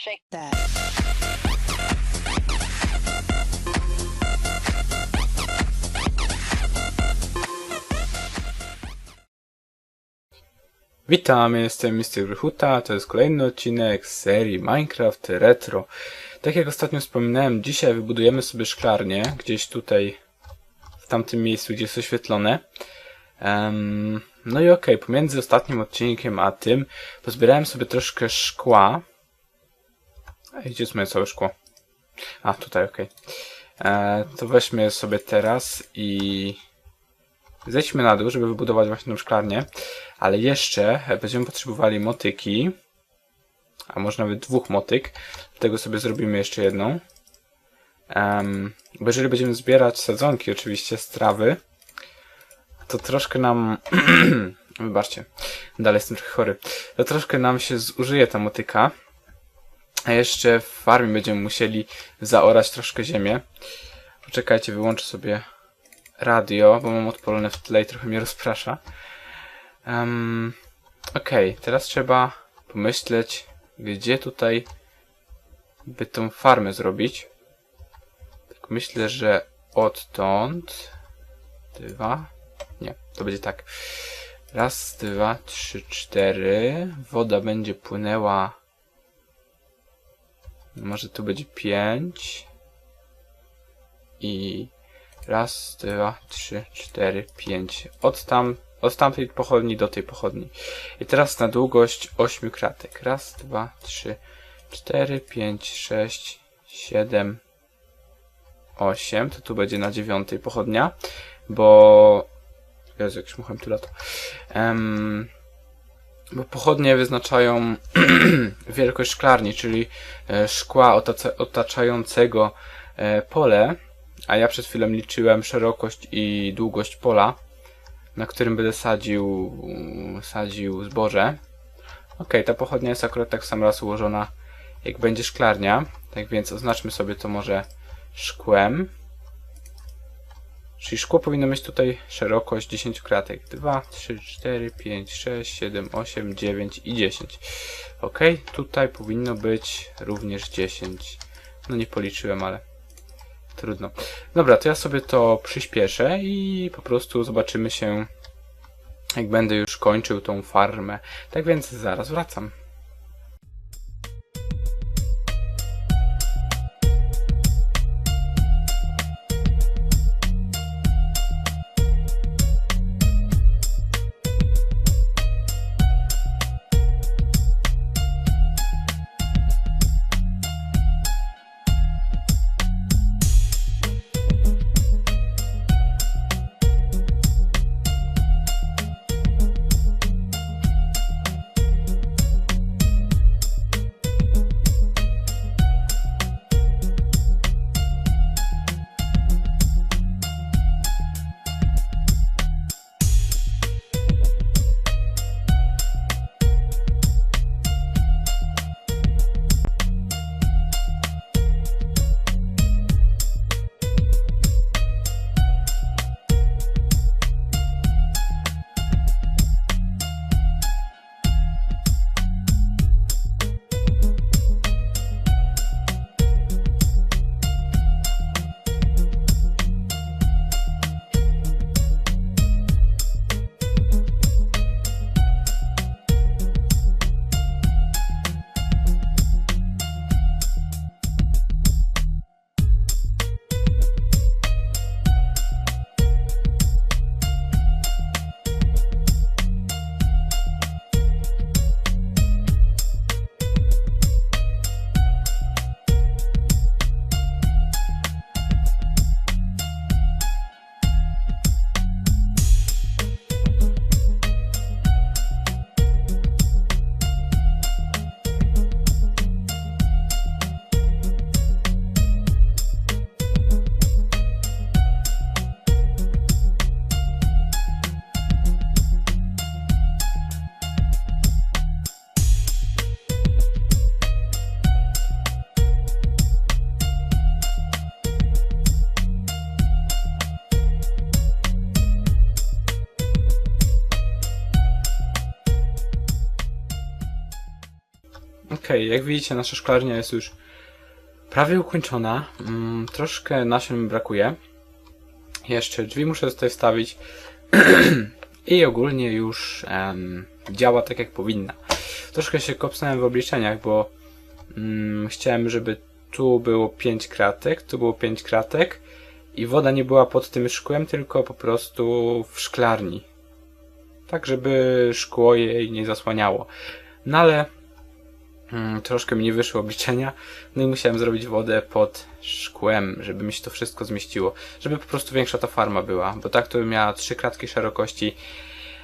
Shake that. Witam, jestem Mr. Grychuta, to jest kolejny odcinek z serii Minecraft Retro. Tak jak ostatnio wspominałem, dzisiaj wybudujemy sobie szklarnię, gdzieś tutaj, w tamtym miejscu, gdzie jest oświetlone. Em, no i okej, pomiędzy ostatnim odcinkiem a tym pozbierałem sobie troszkę szkła. Gdzie jest moje całe szkło? A, tutaj, okej. E, To weźmy sobie teraz i zejdźmy na dół, żeby wybudować właśnie tą szklarnię. Ale jeszcze będziemy potrzebowali motyki. A może nawet dwóch motyk. Do tego sobie zrobimy jeszcze jedną. Um, bo jeżeli będziemy zbierać sadzonki, oczywiście z trawy, to troszkę nam. Wybaczcie, dalej jestem trochę chory. To troszkę nam się zużyje ta motyka. A jeszcze w farmie będziemy musieli zaorać troszkę ziemię. Poczekajcie, wyłączę sobie radio, bo mam odpalone w tle i trochę mnie rozprasza. Um, Okej, teraz trzeba pomyśleć, gdzie tutaj by tą farmę zrobić. Tak myślę, że odtąd. Dwa. Nie, to będzie tak. Raz, dwa, trzy, cztery. Woda będzie płynęła. Może tu będzie pięć. I raz, dwa, trzy, cztery, pięć. Od tam od tamtej pochodni do tej pochodni. I teraz na długość 8 kratek. Raz, dwa, trzy, cztery, pięć, sześć, siedem, osiem. To tu będzie na dziewiątej pochodnia, bo... Jezu, jak szmuchem tu lato. Um, bo pochodnie wyznaczają wielkość szklarni, czyli e, szkła otaczającego e, pole, a ja przed chwilą liczyłem szerokość i długość pola na którym będę sadził, sadził zboże. Ok, ta pochodnia jest akurat tak w sam raz ułożona, jak będzie szklarnia. Tak więc oznaczmy sobie to może szkłem. Czyli szkło powinno mieć tutaj szerokość 10 kratek. 2, 3, 4, 5, 6, 7, 8, 9 i 10. Ok, tutaj powinno być również 10. No nie policzyłem, ale Trudno. Dobra, to ja sobie to przyspieszę i po prostu zobaczymy się, jak będę już kończył tą farmę. Tak więc zaraz wracam. Okej, jak widzicie, nasza szklarnia jest już prawie ukończona. Mm, troszkę nasion mi brakuje. Jeszcze drzwi muszę tutaj wstawić. I ogólnie już em, działa tak jak powinna. Troszkę się kopsnąłem w obliczeniach, bo mm, chciałem, żeby tu było 5 kratek, tu było 5 kratek i woda nie była pod tym szkłem, tylko po prostu w szklarni. Tak, żeby szkło jej nie zasłaniało. No ale mm, troszkę mi nie wyszły obliczenia, no i musiałem zrobić wodę pod szkłem, żeby mi się to wszystko zmieściło. Żeby po prostu większa ta farma była, bo tak to miała 3 kratki szerokości,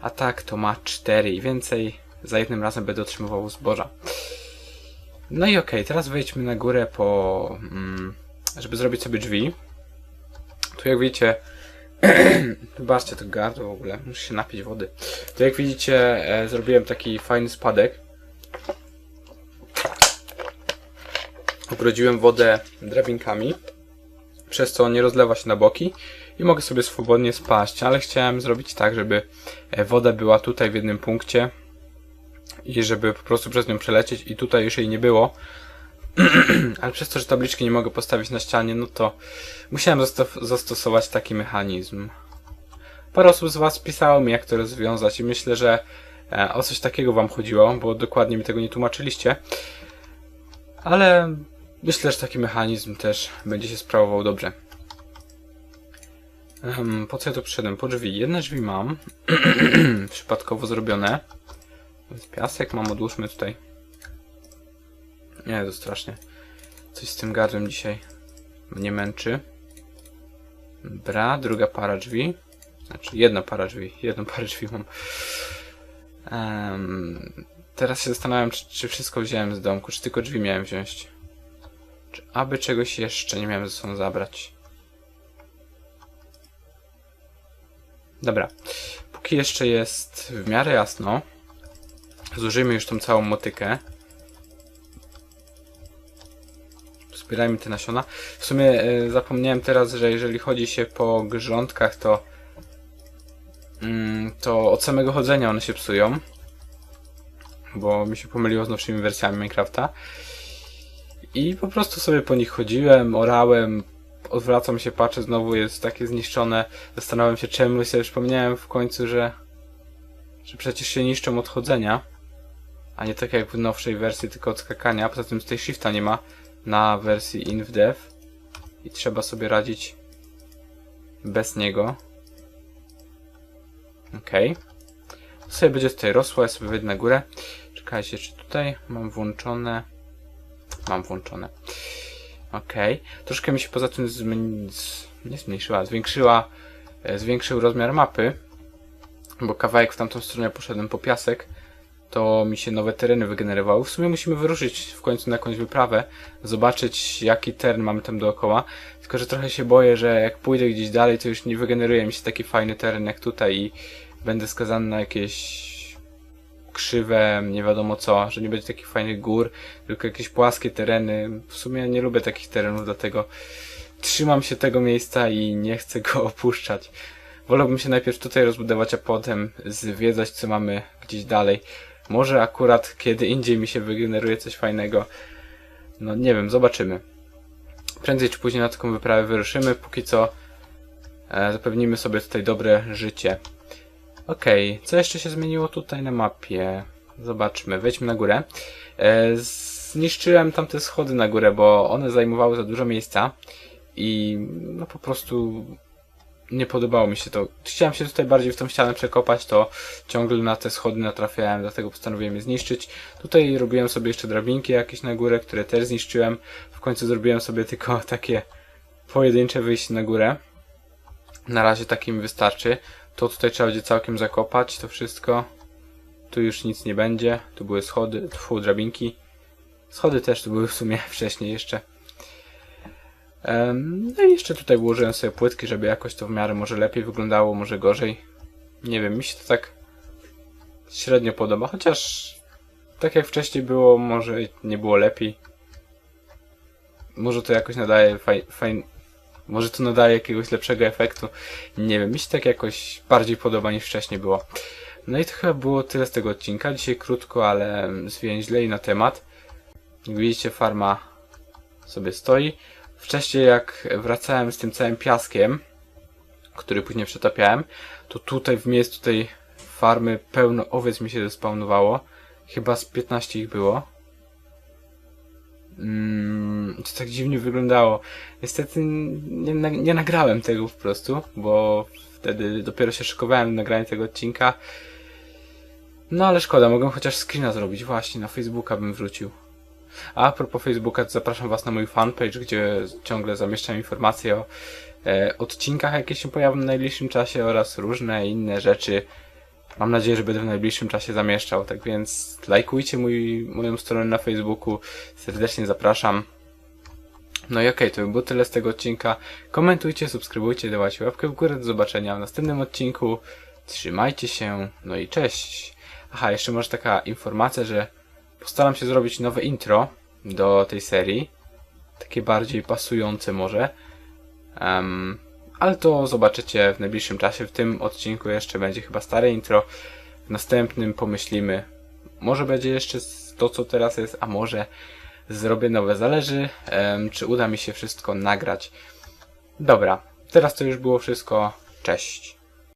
a tak to ma 4 i więcej za jednym razem będę otrzymywał zboża. No i okej, teraz wejdźmy na górę po... Mm, żeby zrobić sobie drzwi. Tu jak widzicie... Wybaczcie to gardło w ogóle, muszę się napić wody. Tu jak widzicie e, zrobiłem taki fajny spadek. Ogrodziłem wodę drabinkami, przez co nie rozlewa się na boki i mogę sobie swobodnie spaść, ale chciałem zrobić tak, żeby e, woda była tutaj w jednym punkcie i żeby po prostu przez nią przelecieć i tutaj już jej nie było. Ale przez to, że tabliczki nie mogę postawić na ścianie, no to musiałem zasto- zastosować taki mechanizm. Parę osób z Was pisało mi, jak to rozwiązać i myślę, że e, o coś takiego Wam chodziło, bo dokładnie mi tego nie tłumaczyliście. Ale myślę, że taki mechanizm też będzie się sprawował dobrze. Po co ja tu przyszedłem? Po drzwi. Jedne drzwi mam. Przypadkowo zrobione. Piasek mam, odłóżmy tutaj. Nie, to strasznie. Coś z tym gardłem dzisiaj mnie męczy. Bra, druga para drzwi. Znaczy, jedna para drzwi. Jedną parę drzwi mam. Em, teraz się zastanawiam, czy, czy wszystko wziąłem z domku, czy tylko drzwi miałem wziąć. Aby czegoś jeszcze nie miałem ze sobą zabrać. Dobra. Póki jeszcze jest w miarę jasno, zużyjmy już tą całą motykę. Zbierajmy te nasiona. W sumie e, zapomniałem teraz, że jeżeli chodzi się po grządkach, to mm, to od samego chodzenia one się psują. Bo mi się pomyliło z nowszymi wersjami Minecrafta. I po prostu sobie po nich chodziłem, orałem, odwracam się, patrzę, znowu jest takie zniszczone. Zastanawiam się czemu i sobie przypomniałem w końcu, że, że przecież się niszczą od chodzenia. A nie tak jak w nowszej wersji, tylko od skakania. Poza tym z tej shifta nie ma na wersji InvDev. I trzeba sobie radzić bez niego. Okej. To sobie będzie tutaj rosło, ja sobie wejdę na górę. Czekajcie, czy tutaj mam włączone... Mam włączone. Okej. Troszkę mi się poza tym nie zmniejszyła, zwiększyła, e, zwiększył rozmiar mapy, bo kawałek w tamtą stronę poszedłem po piasek, to mi się nowe tereny wygenerowały. W sumie musimy wyruszyć w końcu na jakąś wyprawę, zobaczyć jaki teren mamy tam dookoła, tylko że trochę się boję, że jak pójdę gdzieś dalej, to już nie wygeneruje mi się taki fajny teren jak tutaj i będę skazany na jakieś krzywe, nie wiadomo co, że nie będzie takich fajnych gór, tylko jakieś płaskie tereny. W sumie nie lubię takich terenów, dlatego trzymam się tego miejsca i nie chcę go opuszczać. Wolałbym się najpierw tutaj rozbudować, a potem zwiedzać, co mamy gdzieś dalej. Może akurat kiedy indziej mi się wygeneruje coś fajnego. No nie wiem, zobaczymy. Prędzej czy później na taką wyprawę wyruszymy, póki co e, zapewnimy sobie tutaj dobre życie. Okej, co jeszcze się zmieniło tutaj na mapie? Zobaczmy, wejdźmy na górę. E, zniszczyłem tamte schody na górę, bo one zajmowały za dużo miejsca i no po prostu nie podobało mi się to. Chciałem się tutaj bardziej w tą ścianę przekopać, to ciągle na te schody natrafiałem, dlatego postanowiłem je zniszczyć. Tutaj robiłem sobie jeszcze drabinki jakieś na górę, które też zniszczyłem. W końcu zrobiłem sobie tylko takie pojedyncze wyjście na górę. Na razie takim wystarczy. To tutaj trzeba będzie całkiem zakopać to wszystko. Tu już nic nie będzie. Tu były schody, tfu, drabinki. Schody też tu były w sumie wcześniej jeszcze. No i jeszcze tutaj ułożyłem sobie płytki, żeby jakoś to w miarę może lepiej wyglądało, może gorzej. Nie wiem, mi się to tak średnio podoba, chociaż tak jak wcześniej było, może nie było lepiej. Może to jakoś nadaje faj, fajn... Może to nadaje jakiegoś lepszego efektu. Nie wiem, mi się tak jakoś bardziej podoba niż wcześniej było. No i to chyba było tyle z tego odcinka. Dzisiaj krótko, ale zwięźle i na temat. Jak widzicie, farma sobie stoi. Wcześniej, jak wracałem z tym całym piaskiem, który później przetapiałem, to tutaj w miejscu tej farmy pełno owiec mi się zespawnowało. Chyba z 15 ich było. Mm, to tak dziwnie wyglądało. Niestety nie, na- nie nagrałem tego po prostu, bo wtedy dopiero się szykowałem do nagrania tego odcinka. No ale szkoda, mogłem chociaż screena zrobić. Właśnie, na Facebooka bym wrzucił. A a propos Facebooka, to zapraszam Was na mój fanpage, gdzie ciągle zamieszczam informacje o e, odcinkach, jakie się pojawią w najbliższym czasie oraz różne inne rzeczy. Mam nadzieję, że będę w najbliższym czasie zamieszczał. Tak więc lajkujcie mój, moją stronę na Facebooku. Serdecznie zapraszam. No i okej, to by było tyle z tego odcinka. Komentujcie, subskrybujcie, dawajcie łapkę w górę. Do zobaczenia w następnym odcinku. Trzymajcie się, no i cześć. Aha, jeszcze może taka informacja, że postaram się zrobić nowe intro do tej serii. Takie bardziej pasujące może. Em, ale to zobaczycie w najbliższym czasie. W tym odcinku jeszcze będzie chyba stare intro. W następnym pomyślimy. Może będzie jeszcze to, co teraz jest, a może zrobię nowe. Zależy, czy uda mi się wszystko nagrać. Dobra, teraz to już było wszystko. Cześć.